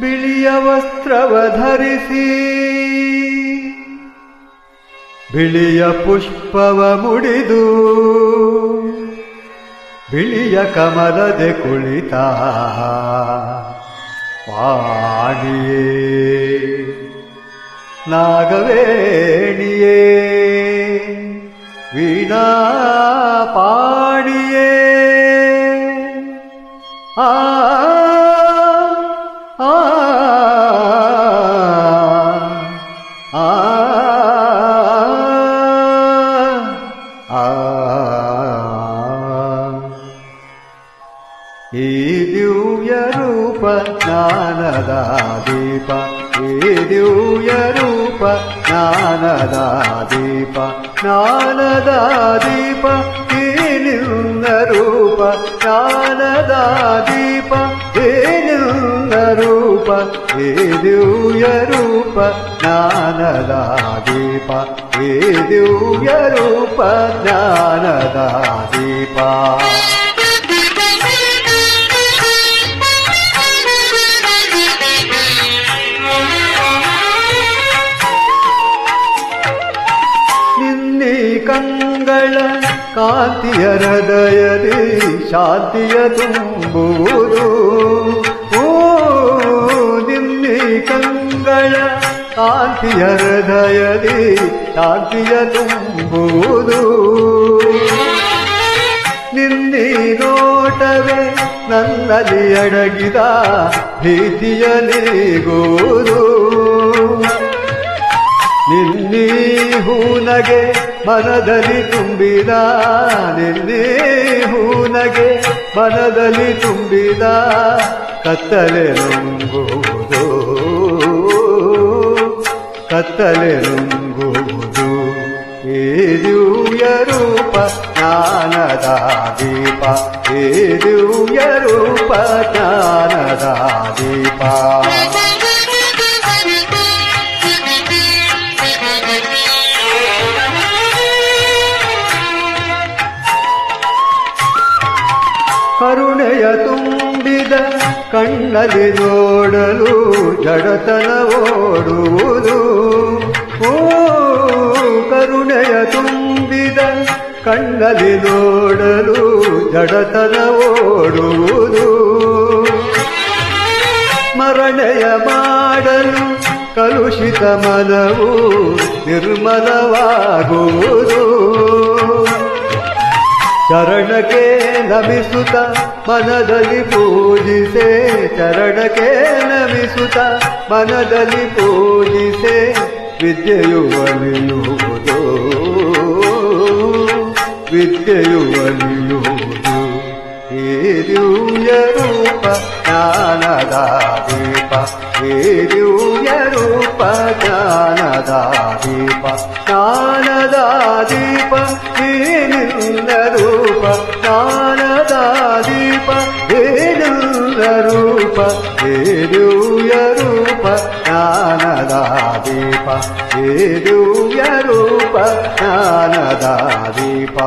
ಬಿಳಿಯ ವಸ್ತ್ರವ ಧರಿಸಿ. ಬಿಳಿಯ ಪುಷ್ಪವ ಮುಡಿದು. ಬಿಳಿಯ ಕಮಲದೆ ಕುಳಿತ ಪಾಣಿಯೇ. ನಾಗವೇಣಿಯೇ, ವೀಣಾ ಪಾಣಿಯೇ. ಆ ಆ ಈ ದಿವ್ಯ ರೂಪ ಜ್ಞಾನದ ದೀಪ ಈ ದಿವ್ಯ ರೂಪ ಜ್ಞಾನದ ದೀಪ ಜ್ಞಾನದ ದೀಪ ಈ ನಿನ್ನ ರೂಪ ಜ್ಞಾನದ ದೀಪ ಈ ನಿನ್ನ ರೂಪ ಈ ದಿವ್ಯ ರೂಪ ಜ್ಞಾನದ ದೀಪ ಈ ದಿವ್ಯ ರೂಪ ಜ್ಞಾನದ ದೀಪ ಕಂಗಳ ಕಾಂತಿಯ ಹೃದಯದಿ ಶಾಂತಿಯ ತುಂಬುವುದು. ಓ, ನಿನ್ನೆ ಕಂಗಳ ಕಾಂತಿಯ ಹೃದಯದಿ ಶಾಂತಿಯ ತುಂಬುವುದು. ನಿನ್ನೆ ನೋಟವೇ ನನ್ನಲ್ಲಿ ಅಡಗಿದ ಭೀತಿಯ ನೀಗುವುದು. ನಿನ್ನೀ ಹೂನಗೆ ಮನದಲ್ಲಿ ತುಂಬಿದ, ನಿನ್ನಿ ಹೂನಗೆ ಮನದಲ್ಲಿ ತುಂಬಿದ ಕತ್ತಲೆ ನುಂಗುವುದು. ಕತ್ತಲೆ ನುಂಗುವುದು. ಈ ರೂಪ ಜ್ಞಾನದ ದೀಪ, ಈ ದಿವ್ಯ ರೂಪ ಜ್ಞಾನದ ದೀಪ. ಕರುಣೆಯ ತುಂಬಿದ ಕಣ್ಣಲ್ಲಿ ನೋಡಲು ಜಡತನ ಓಡುವುದು. ಓ, ಕರುಣೆಯ ತುಂಬಿದ ಕಣ್ಣಲ್ಲಿ ನೋಡಲು ಜಡತನ ಓಡುವುದು. ಮರಣೆಯ ಮಾಡಲು ಕಲುಷಿತ ಮನವು ನಿರ್ಮಲವಾಗುವುದು. ಚರಣಕ್ಕೆ ನಮಿಸುತ್ತ ಮನದಲ್ಲಿ ಪೂಜಿಸೆ ಚರಣಕ್ಕೆ ನಮಿಸುತ್ತ. ಮನದಲ್ಲಿ ಪೂಜಿಸೆ ವಿದ್ಯೆಯು ಒಲಿಯುವುದು ವಿದ್ಯೆಯು ಒಲಿಯುವುದು ಈ ದಿವ್ಯ ರೂಪ ಜ್ಞಾನದ ದೀಪ. ಈ ದಿವ್ಯ ರೂಪ ಜ್ಞಾನದ ದೀಪ. ಜ್ಞಾನದ ದೀಪ ರೂಪ ಈ ದಿವ್ಯ ರೂಪ ಜ್ಞಾನದ ದೀಪ ಈ ದಿವ್ಯ ರೂಪ ಜ್ಞಾನದ ದೀಪ